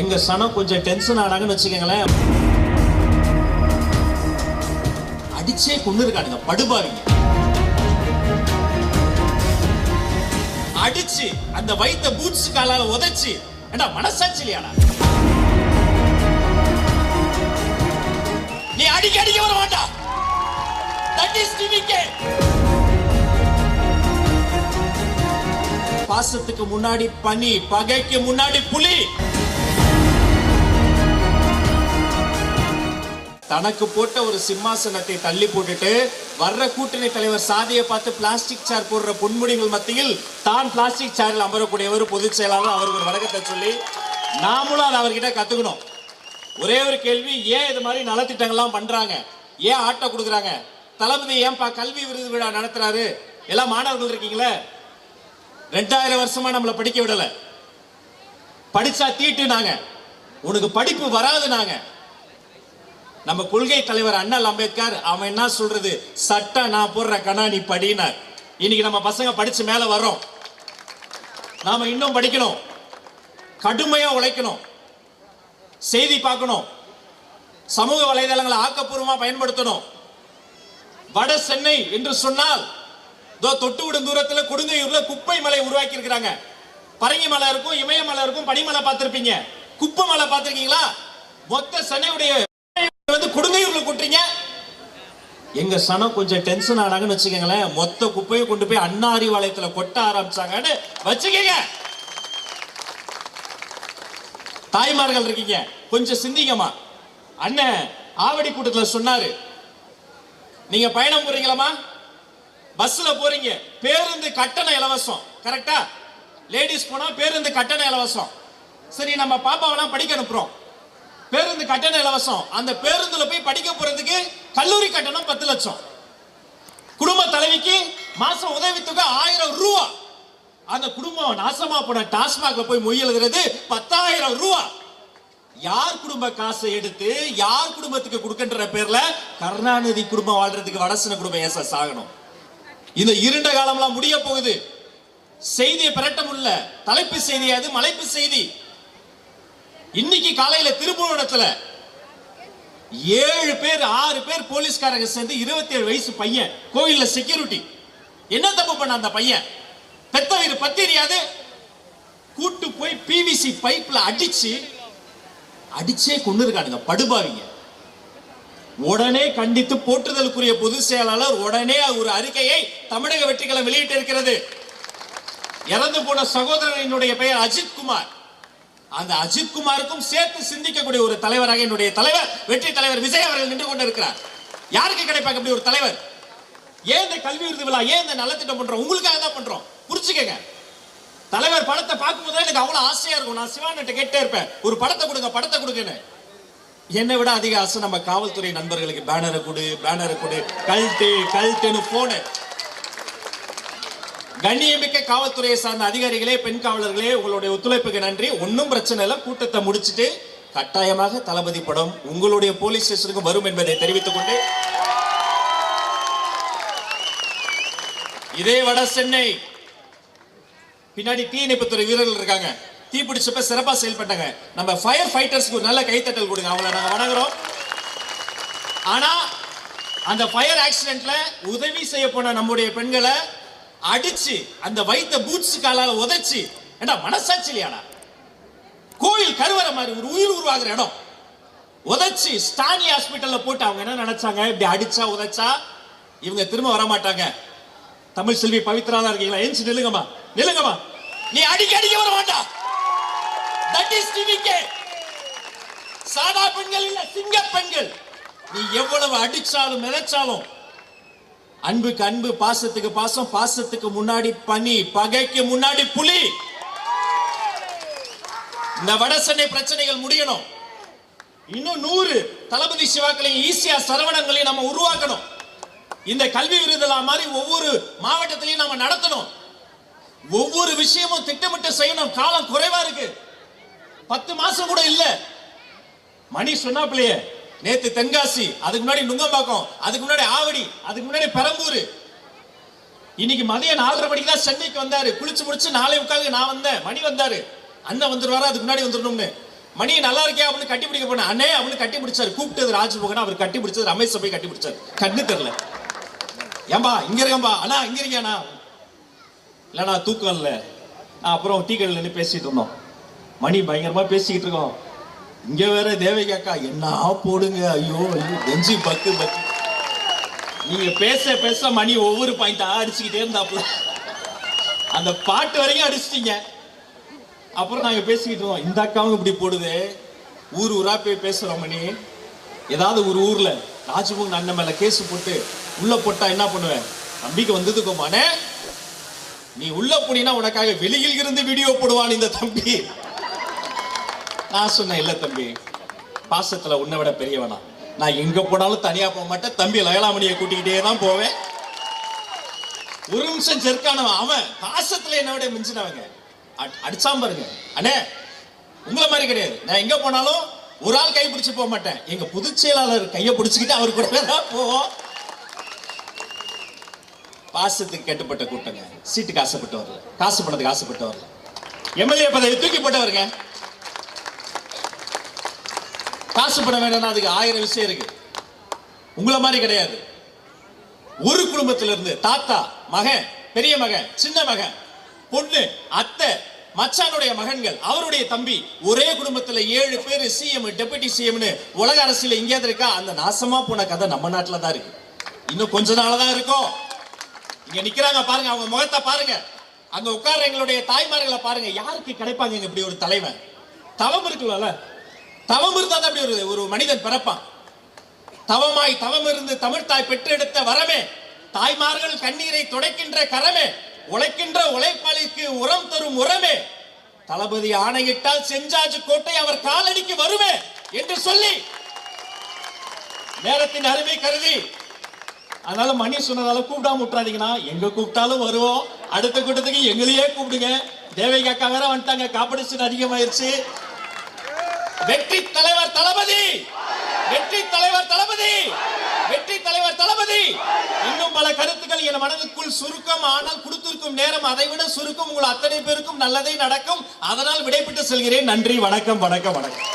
எங்க சனம் கொஞ்சம் டென்ஷன் ஆனாங்கன்னு வச்சுக்கோங்களேன். அடிச்சே கொண்டு இருக்கானுங்க படுபாவிங்க. அடிச்சு அந்த வைத்த பூட்ஸ் காலால உதைச்சு. ஏண்டா மனசாட்சி இல்லையாடா? நீ அடிக்க அடிக்க வர மாட்டா. தட் இஸ் டிவிகே பாசத்துக்கு முன்னாடி பனி பகைக்கு முன்னாடி புலி. தனக்கு போட்ட ஒரு சிம்மாசனத்தை தள்ளி போட்டுட்டு வர்ற கூட்டணி தலைவர் சாதியை பார்த்து பிளாஸ்டிக் சேர் போடுற பொன்முடிகள் மத்தியில் தான் பிளாஸ்டிக் சேரில் அமரக்கூடியவர் பொதுச் செயலாளர் அவருக்கு ஒரு வழக்கத்தை சொல்லி நாமளும் அதை அவர்கிட்ட கத்துக்கணும். ஒரே ஒரு கேள்வி ஏன் இது மாதிரி நலத்திட்டங்கள்லாம் பண்றாங்க? ஏன் ஆட்டோ கொடுக்குறாங்க? தளபதி ஏன்பா கல்வி விருது விழா நடத்துறாரு? எல்லாம் மாணவர்கள் இருக்கீங்களே? ரெண்டாயிரம் வருஷமா நம்மளை படிக்க விடல. படிச்சா தீட்டு நாங்க. உனக்கு படிப்பு வராது நாங்க. நம்ம கொள்கை தலைவர் அண்ணல் அம்பேத்கர் அவன் என்ன சொல்றது? சட்டம் நான் போடுற கணா நீ படினார். இன்னைக்கு நம்ம பசங்க படிச்சு மேல வர்றோம். நாம இன்னும் படிக்கணும். கடுமையா உழைக்கணும். செய்தி பார்க்கணும். சமூக வலைதளங்களை ஆக்கப்பூர்வமா பயன்படுத்தணும். வட சென்னை என்று சொன்னால் தோ தொட்டு விடும் தூரத்தில் கொடுங்கையூர்ல குப்பை மலை உருவாக்கி இருக்கிறாங்க பரங்கி மலை இருக்கும் இமயமலை இருக்கும் பனிமலை பார்த்திருப்பீங்க. குப்பை மலை பார்த்திருக்கீங்களா? மொத்த சென்னையுடைய கொடுங்க கொடுங்கையூர்ல கொட்டுறீங்க. எங்க சனம் கொஞ்சம் டென்ஷன் ஆனாங்கன்னு வச்சுக்கோங்களேன். மொத்த குப்பையை கொண்டு போய் அண்ணா அறிவாலயத்துல கொட்ட ஆரம்பிச்சாங்கன்னு வச்சுக்கங்க. தாய்மார்கள் இருக்கீங்க கொஞ்சம் சிந்திங்கம்மா. அண்ணன் ஆவடி கூட்டத்துல சொன்னாரு. நீங்க பயணம் போறீங்களாமா பஸ்ல போறீங்க. பேருந்து கட்டண இலவசம். கரெக்டா லேடிஸ் போனா பேருந்து கட்டண இலவசம். சரி நம்ம பாப்பாவெல்லாம் படிக்க அனுப்புறோம். பேருந்து கட்டணம் இலவசம். அந்த பேருந்துல போய் படிக்க போறதுக்கு கல்லூரி கட்டணம் பத்து லட்சம். குடும்ப தலைவிக்கு மாசம் உதவித்தொகை ஆயிரம் ரூபா. அந்த குடும்பம் நாசமா போன டாஸ்மாக்ல போய் மொய் எழுதுறது பத்தாயிரம் ரூபா. யார் குடும்ப காசை எடுத்து யார் குடும்பத்துக்கு கொடுக்கின்ற பேர்ல கருணாநிதி குடும்பம் வாழ்றதுக்கு வடசன குடும்பம் ஏச சாகணும்? இந்த இருண்ட காலம்லாம் முடிய போகுது. செய்தியை பிரட்ட முடியல. தலைப்பு செய்தி அது மலைப்பு செய்தி. இன்னைக்கு காலையில திருப்புவனத்துல ஏழு பேர் ஆறு பேர் போலீஸ்காரங்க சேர்ந்து இருபத்தி ஏழு வயசு பையன் கோயில்ல செக்யூரிட்டி என்ன தப்பு பண்ண அந்த பையன்? பெத்த வயிறு பத்திரியாது கூட்டு போய் பிவிசி பைப்ல அடிச்சு அடிச்சே கொண்டு இருக்கானுங்க படுபாவிங்க. உடனே கண்டித்து போற்றுதலுக்குரிய பொதுச் செயலாளர் உடனே ஒரு அறிக்கையை தமிழக வெற்றிகளை வெளியிட்டு இருக்கிறது இறந்து போன சகோதரனுடைய பெயர் அஜித் குமார் அந்த அஜித் குமாருக்கும் சேர்த்து சிந்திக்கக்கூடிய ஒரு தலைவராக என்னுடைய தலைவர் வெற்றி தலைவர் விஜய் அவர்கள் நின்று கொண்டிருக்கிறார். யாருக்கு கிடைப்பாங்க அப்படி ஒரு தலைவர்? ஏன் இந்த கல்வி விருது விழா ஏன் இந்த நலத்திட்டம் பண்றோம்? உங்களுக்காக தான் பண்றோம். புரிச்சுக்கங்க தலைவர் படத்தை பார்க்கும்போது எனக்கு அவ்வளவு ஆசையா இருக்கும். நான் சிவானிட்ட கேட்டே இருப்பேன் ஒரு படத்தை கொடுங்க படத்தை கொடுங்கன்னு. என்னை விட அதிக ஆசை நம்ம காவல்துறை நண்பர்களுக்கு பேனரை கொடு பேனரை கொடு கல்ட்டு கல்ட்டுன்னு போனு கண்ணியமிக்க காவல்துறையை சார்ந்த அதிகாரிகளே பெண் காவலர்களே உங்களுடைய ஒத்துழைப்புக்கு நன்றி. ஒன்றும் பிரச்சனை இல்லை. கூட்டத்தை முடிச்சிட்டு கட்டாயமாக தளபதி படம் உங்களுடைய போலீஸ் ஸ்டேஷனுக்கு வரும் என்பதை தெரிவித்துக் கொண்டு இதே வட சென்னை. பின்னாடி தீயணைப்புத்துறை வீரர்கள் இருக்காங்க. தீ பிடிச்சப்ப சிறப்பாக செயல்பட்டாங்க. நம்ம ஃபயர் ஃபைட்டர்ஸ்க்கு ஒரு நல்ல கைத்தட்டல் கொடுங்க. அவங்கள நாங்கள் வணங்குறோம். ஆனா அந்த ஃபயர் ஆக்சிடென்ட்ல உதவி செய்ய போன நம்முடைய பெண்களை அடிச்சு அந்த வைத்த பூட்ஸ் காலால உதைச்சு. ஏண்டா மனசாட்சி இல்லையாடா? கோயில் கருவற மாதிரி ஒரு உயிர் உருவாகிற இடம். உதைச்சு ஸ்டானி ஹாஸ்பிட்டல்ல போட்டு அவங்க என்ன நினைச்சாங்க? இப்படி அடிச்சா உதைச்சா? இவங்க திரும்ப வர மாட்டாங்க தமிழ் செல்வி பவித்ராலா இருக்கீங்களா? எஞ்சி நில்லுங்கம்மா. நில்லுங்கம்மா. நீ அடிக்க அடிக்க வர மாட்டா தட் இஸ் டிவிகே சாதா பெண்கள் இல்ல சிங்க பெண்கள். நீ எவ்வளவு அடிச்சாலும் மிதச்சாலும் அன்புக்கு அன்பு பாசத்துக்கு பாசம் பாசத்துக்கு முன்னாடி பனி பகைக்கு முன்னாடி புலி. இந்த வடசென்னை பிரச்சனைகள் முடியணும். இன்னும் நூறு தளபதி சிவாக்களையும் ஈஸியா சரவணங்களையும் நம்ம உருவாக்கணும். இந்த கல்வி விருதுலா மாதிரி ஒவ்வொரு மாவட்டத்திலையும் நம்ம நடத்தணும். ஒவ்வொரு விஷயமும் திட்டமிட்டு செய்யணும். காலம் குறைவா இருக்கு. பத்து மாசம் கூட இல்ல. மணி சொன்னாப்பிலையே நேத்து தென்காசி அதுக்கு முன்னாடி நுங்கம்பாக்கம் அதுக்கு முன்னாடி ஆவடி அதுக்கு முன்னாடி பெரம்பூர். இன்னைக்கு மதியம் நாலரை மணிக்கு தான் சென்னைக்கு வந்தாரு. குளிச்சு முடிச்சு நாளை உட்காந்து நான் வந்தேன். மணி வந்தாரு. அண்ணன் வந்துருவாரு? அதுக்கு முன்னாடி வந்துடணும்னு மணி நல்லா இருக்கியா அப்படின்னு கட்டி பிடிக்க போன அண்ணே அப்படின்னு கட்டி பிடிச்சாரு. கூப்பிட்டது ராஜ்மோகன் அவர் கட்டி பிடிச்சது ரமேஷ் போய் கட்டி பிடிச்சாரு. கண்ணு தெரியல. ஏம்பா இங்க இருக்கேன்பா அண்ணா இங்க இருக்கியாண்ணா இல்லைண்ணா தூக்கம் இல்லை. அப்புறம் டீ கடையில் நின்று பேசிட்டு இருந்தோம். மணி பயங்கரமா பேசிக்கிட்டு இருக்கோம். இங்க வேற தேவகி அக்கா என்ன போடுங்க ஐயோ ஐயோ நெஞ்சு பக்கு பக்கு. நீங்க பேச பேச மணி ஒவ்வொரு பாயிண்டா அடிச்சுக்கிட்டே இருந்தாப்புல அந்த பாட்டு வரைக்கும் அடிச்சிட்டீங்க. அப்புறம் நாங்க பேசிக்கிட்டு இருந்தோம் இந்த அக்காவும் இப்படி போடுது. ஊர் ஊரா போய் பேசுறோம் மணி. ஏதாவது ஒரு ஊர்ல ராஜமோகன் அண்ணன் மேல கேஸ் போட்டு உள்ள போட்டா என்ன பண்ணுவேன்? நம்பிக்கை வந்ததுக்குமானே நீ உள்ள போனீங்கன்னா உனக்காக வெளியில் இருந்து வீடியோ போடுவான் இந்த தம்பி. நான் சொன்னேன் இல்ல தம்பி. பாசத்துல உன்னை விட பெரியவனா. நான் எங்க போனாலும் தனியா போக மாட்டேன். தம்பி லயலாமணியை கூட்டிக்கிட்டே தான் போவேன். ஒரு நிமிஷம் செருக்கானவன். அவன் பாசத்துல என்ன விட மிஞ்சினவங்க. அட்- பாருங்க. அண்ணே உங்களை மாதிரி கிடையாது. நான் எங்க போனாலும் ஒரு ஆள் கை பிடிச்சு போக மாட்டேன். எங்க பொதுச் செயலாளர் கையை பிடிச்சுக்கிட்டு அவர் கூட தான் போவோம். பாசத்துக்கு கட்டுப்பட்ட கூட்டங்க. சீட்டுக்கு ஆசைப்பட்டு வரல காசு பணத்துக்கு ஆசைப்பட்டு வரல எம்எல்ஏ பதவி தூக்கி போட்டவருங்க. ஆசைப்பட பணம் அதுக்கு ஆயிரம் விஷயம் இருக்கு. உங்களை மாதிரி கிடையாது. ஒரு குடும்பத்துல இருந்து தாத்தா மகன் பெரிய மகன் சின்ன மகன் பொண்ணு அத்தை மச்சானுடைய மகன்கள் அவருடைய தம்பி ஒரே குடும்பத்துல ஏழு பேர் சிஎம் டெபுட்டி சிஎம்னு உலக அரசியல எங்கேயாவது இருக்கா? அந்த நாசமா போன கதை நம்ம நாட்டில் தான் இருக்கு. இன்னும் கொஞ்ச நாள் தான் இருக்கும். இங்க நிக்கிறாங்க பாருங்க அவங்க முகத்தை பாருங்க. அங்க உட்கார்ற எங்களுடைய தாய்மார்களை பாருங்க. யாருக்கு கிடைப்பாங்க இப்படி ஒரு தலைவன்? தவம் இருக்குல்ல தவம் இருந்தா தான் அப்படி ஒரு ஒரு மனிதன் பிறப்பான். தவமாய் தவம் இருந்து தமிழ்தாய் பெற்றெடுத்த வரமே தாய்மார்கள் கண்ணீரை துடைக்கின்ற கரமே உழைக்கின்ற உழைப்பாளிக்கு உரம் தரும் உரமே தளபதி ஆணையிட்டால் செஞ்சாஜு கோட்டை அவர் காலடிக்கு வருமே என்று சொல்லி நேரத்தின் அருமை கருதி அதனால மணி சொன்னதால கூப்பிடாம விட்டுறாதீங்கன்னா எங்க கூப்பிட்டாலும் வருவோம். அடுத்த கூட்டத்துக்கு எங்களையே கூப்பிடுங்க. தேவை அக்கா வேற வந்துட்டாங்க. காம்படிஷன் அதிகமாயிருச்சு. வெற்றி தலைவர் தளபதி! வெற்றி தலைவர் தளபதி! வெற்றி தலைவர் தளபதி! இன்னும் பல கருத்துக்கள் என் மனதுக்குள் சுருக்கம் ஆனால் கொடுத்திருக்கும் நேரம் அதை விட சுருக்கம் உங்கள் அத்தனை பேருக்கும் நல்லதே நடக்கும். அதனால் விடைபெற்று செல்கிறேன். நன்றி வணக்கம் வணக்கம் வணக்கம்.